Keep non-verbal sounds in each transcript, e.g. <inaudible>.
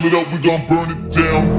it up, we gon' burn it down.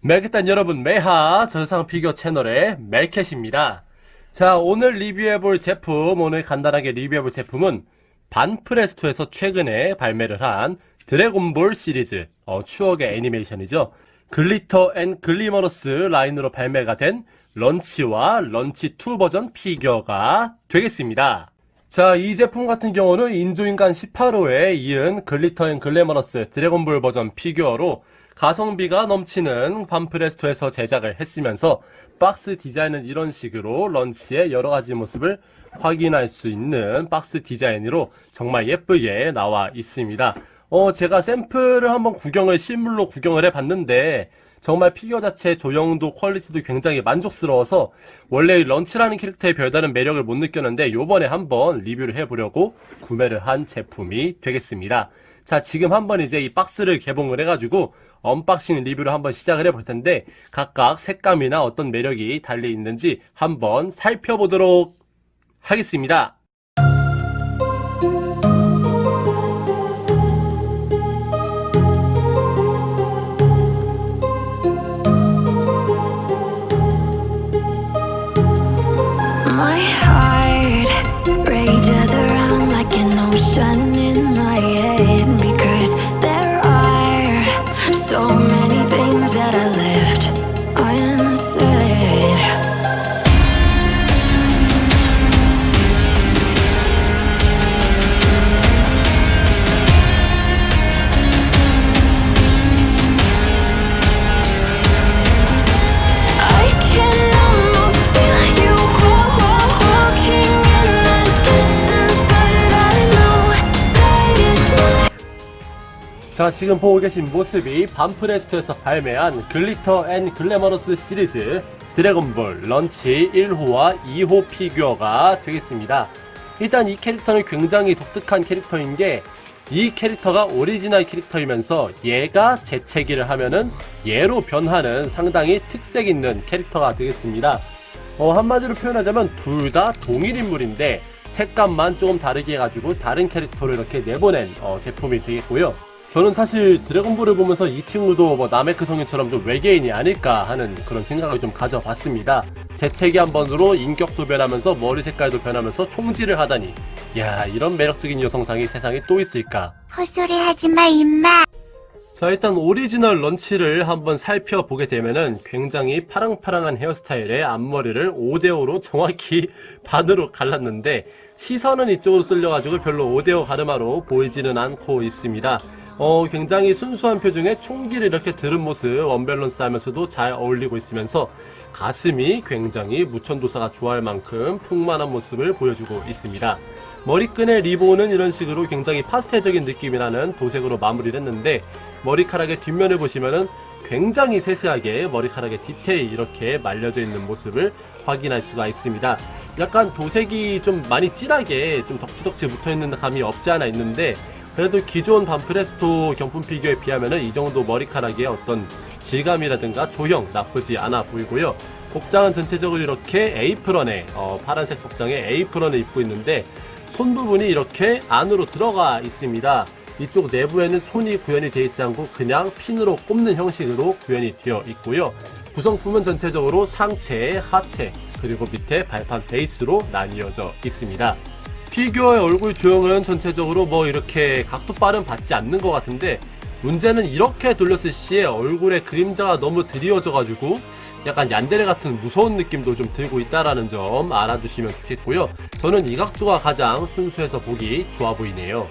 멜켓단 여러분 매하 저상 피규어 채널의 멜켓입니다. 자 오늘 리뷰해볼 제품 오늘 간단하게 리뷰해볼 제품은 반프레스토에서 최근에 발매를 한 드래곤볼 시리즈 어, 추억의 애니메이션이죠. 글리터 앤 글리머러스 라인으로 발매가 된 런치와 런치 2 버전 피규어가 되겠습니다. 자, 이 제품 같은 경우는 인조인간 18호에 이은 글리터 앤 글래머러스 드래곤볼 버전 피규어로 가성비가 넘치는 반프레스토에서 제작을 했으면서 박스 디자인은 이런 식으로 런치의 여러 가지 모습을 확인할 수 있는 박스 디자인으로 정말 예쁘게 나와 있습니다. 어, 제가 샘플을 한번 구경을 실물로 구경을 해봤는데 정말 피규어 자체의 조형도 퀄리티도 굉장히 만족스러워서 원래 이 런치라는 캐릭터의 별다른 매력을 못 느꼈는데 요번에 한번 리뷰를 해보려고 구매를 한 제품이 되겠습니다. 자, 지금 한번 이제 이 박스를 개봉을 해가지고 언박싱 리뷰를 한번 시작을 해볼 텐데 각각 색감이나 어떤 매력이 달리 있는지 한번 살펴보도록 하겠습니다. That I left 자, 지금 보고 계신 모습이 반프레스토에서 발매한 글리터 앤 글래머러스 시리즈 드래곤볼 런치 1호와 2호 피규어가 되겠습니다. 일단 이 캐릭터는 굉장히 독특한 캐릭터인 게 이 캐릭터가 오리지널 캐릭터이면서 얘가 재채기를 하면은 얘로 변하는 상당히 특색 있는 캐릭터가 되겠습니다. 어, 한마디로 표현하자면 둘 다 동일 인물인데 색감만 조금 다르게 해가지고 다른 캐릭터를 이렇게 내보낸 어, 제품이 되겠고요. 저는 사실 드래곤볼을 보면서 이 친구도 뭐 나메크 성인처럼 좀 외계인이 아닐까 하는 그런 생각을 좀 가져봤습니다. 재채기 한 번으로 인격도 변하면서 머리 색깔도 변하면서 총질을 하다니. 야 이런 매력적인 여성상이 세상에 또 있을까? 헛소리 하지 마, 임마. 자, 일단 오리지널 런치를 한번 살펴보게 되면은 굉장히 파랑파랑한 헤어스타일의 앞머리를 5대5로 정확히 <laughs> 반으로 갈랐는데 시선은 이쪽으로 쓸려가지고 별로 5대5 가르마로 보이지는 않고 있습니다. 어, 굉장히 순수한 표정에 총기를 이렇게 들은 모습 언밸런스 하면서도 잘 어울리고 있으면서 가슴이 굉장히 무천도사가 좋아할 만큼 풍만한 모습을 보여주고 있습니다. 머리끈의 리본은 이런 식으로 굉장히 파스텔적인 느낌이라는 도색으로 마무리를 했는데 머리카락의 뒷면을 보시면은 굉장히 세세하게 머리카락의 디테일 이렇게 말려져 있는 모습을 확인할 수가 있습니다. 약간 도색이 좀 많이 진하게 좀 덕지덕지 붙어 있는 감이 없지 않아 있는데 그래도 기존 반프레스토 경품 피규어에 비하면은 이 정도 머리카락의 어떤 질감이라든가 조형 나쁘지 않아 보이고요. 복장은 전체적으로 이렇게 에이프런에 어, 파란색 복장에 에이프런을 입고 있는데 손 부분이 이렇게 안으로 들어가 있습니다. 이쪽 내부에는 손이 구현이 되어 있지 않고 그냥 핀으로 꼽는 형식으로 구현이 되어 있고요. 구성품은 전체적으로 상체, 하체, 그리고 밑에 발판 베이스로 나뉘어져 있습니다. 피규어의 얼굴 조형은 전체적으로 뭐 이렇게 각도빨은 받지 않는 것 같은데 문제는 이렇게 돌렸을 시에 얼굴에 그림자가 너무 드리워져가지고 약간 얀데레 같은 무서운 느낌도 좀 들고 있다라는 점 알아두시면 좋겠고요. 저는 이 각도가 가장 순수해서 보기 좋아 보이네요.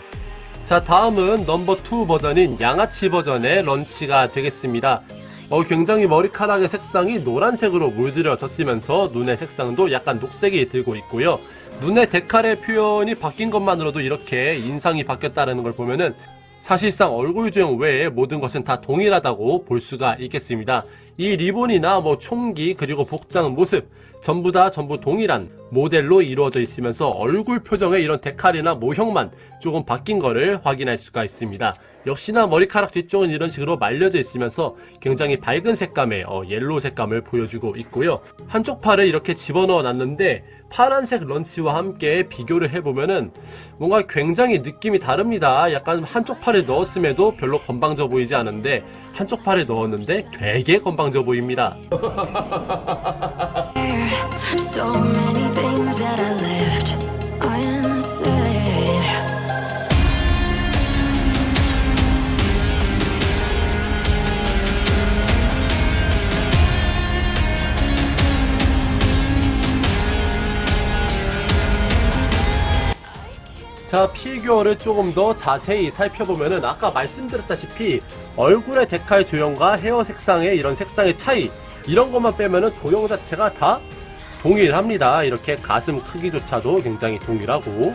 자, 다음은 넘버 2 버전인 양아치 버전의 런치가 되겠습니다. 어, 굉장히 머리카락의 색상이 노란색으로 물들여졌으면서 눈의 색상도 약간 녹색이 들고 있고요. 눈의 데칼의 표현이 바뀐 것만으로도 이렇게 인상이 바뀌었다는 걸 보면은 사실상 얼굴 조형 외에 모든 것은 다 동일하다고 볼 수가 있겠습니다. 이 리본이나 뭐 총기 그리고 복장 모습 전부 다 전부 동일한 모델로 이루어져 있으면서 얼굴 표정의 이런 데칼이나 모형만 조금 바뀐 거를 확인할 수가 있습니다. 역시나 머리카락 뒤쪽은 이런 식으로 말려져 있으면서 굉장히 밝은 색감의 어, 옐로우 색감을 보여주고 있고요. 한쪽 팔을 이렇게 집어넣어 놨는데 파란색 런치와 함께 비교를 해보면은 뭔가 굉장히 느낌이 다릅니다. 약간 한쪽 팔에 넣었음에도 별로 건방져 보이지 않은데 한쪽 팔에 넣었는데 되게 건방져 보입니다. <laughs> 자, 피규어를 조금 더 자세히 살펴보면은 아까 말씀드렸다시피 얼굴의 데칼 조형과 헤어 색상의 이런 색상의 차이 이런 것만 빼면은 조형 자체가 다 동일합니다. 이렇게 가슴 크기조차도 굉장히 동일하고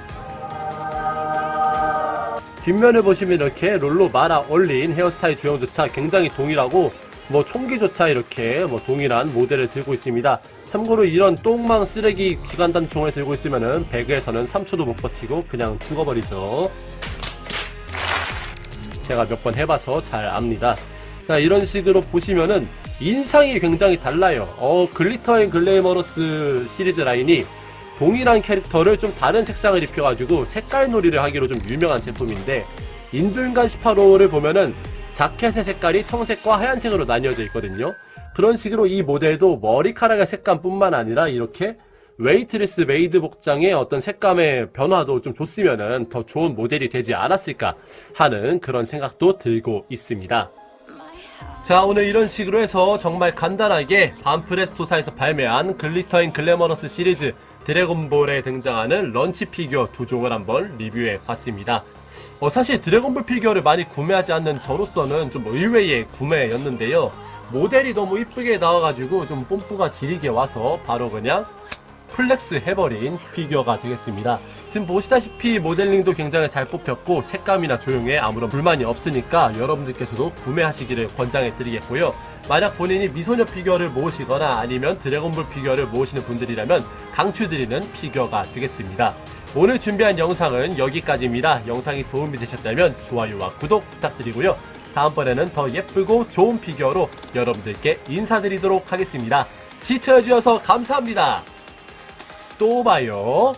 뒷면을 보시면 이렇게 롤로 말아 올린 헤어스타일 조형조차 굉장히 동일하고 뭐 총기조차 이렇게 뭐 동일한 모델을 들고 있습니다. 참고로 이런 똥망 쓰레기 기관단 총을 들고 있으면은 배그에서는 3초도 못 버티고 그냥 죽어버리죠. 제가 몇 번 해봐서 잘 압니다. 자, 이런 식으로 보시면은 인상이 굉장히 달라요. 어, 글리터 앤 글레이머러스 시리즈 라인이 동일한 캐릭터를 좀 다른 색상을 입혀가지고 색깔 놀이를 하기로 좀 유명한 제품인데 인조인간 18호를 보면은 자켓의 색깔이 청색과 하얀색으로 나뉘어져 있거든요. 그런 식으로 이 모델도 머리카락의 색감뿐만 아니라 이렇게 웨이트리스 메이드 복장의 어떤 색감의 변화도 좀 줬으면은 더 좋은 모델이 되지 않았을까 하는 그런 생각도 들고 있습니다. 자 오늘 이런 식으로 해서 정말 간단하게 반프레스토사에서 발매한 글리터 인 글래머러스 시리즈 드래곤볼에 등장하는 런치 피규어 두 종을 한번 리뷰해 봤습니다. 어, 사실 드래곤볼 피규어를 많이 구매하지 않는 저로서는 좀 의외의 구매였는데요. 모델이 너무 이쁘게 나와가지고 좀 뽐뿌가 지리게 와서 바로 그냥 플렉스 해버린 피규어가 되겠습니다. 지금 보시다시피 모델링도 굉장히 잘 뽑혔고 색감이나 조형에 아무런 불만이 없으니까 여러분들께서도 구매하시기를 권장해 드리겠고요. 만약 본인이 미소녀 피규어를 모으시거나 아니면 드래곤볼 피규어를 모으시는 분들이라면 강추드리는 피규어가 되겠습니다. 오늘 준비한 영상은 여기까지입니다. 영상이 도움이 되셨다면 좋아요와 구독 부탁드리고요. 다음번에는 더 예쁘고 좋은 피규어로 여러분들께 인사드리도록 하겠습니다. 시청해주셔서 감사합니다. 또 봐요.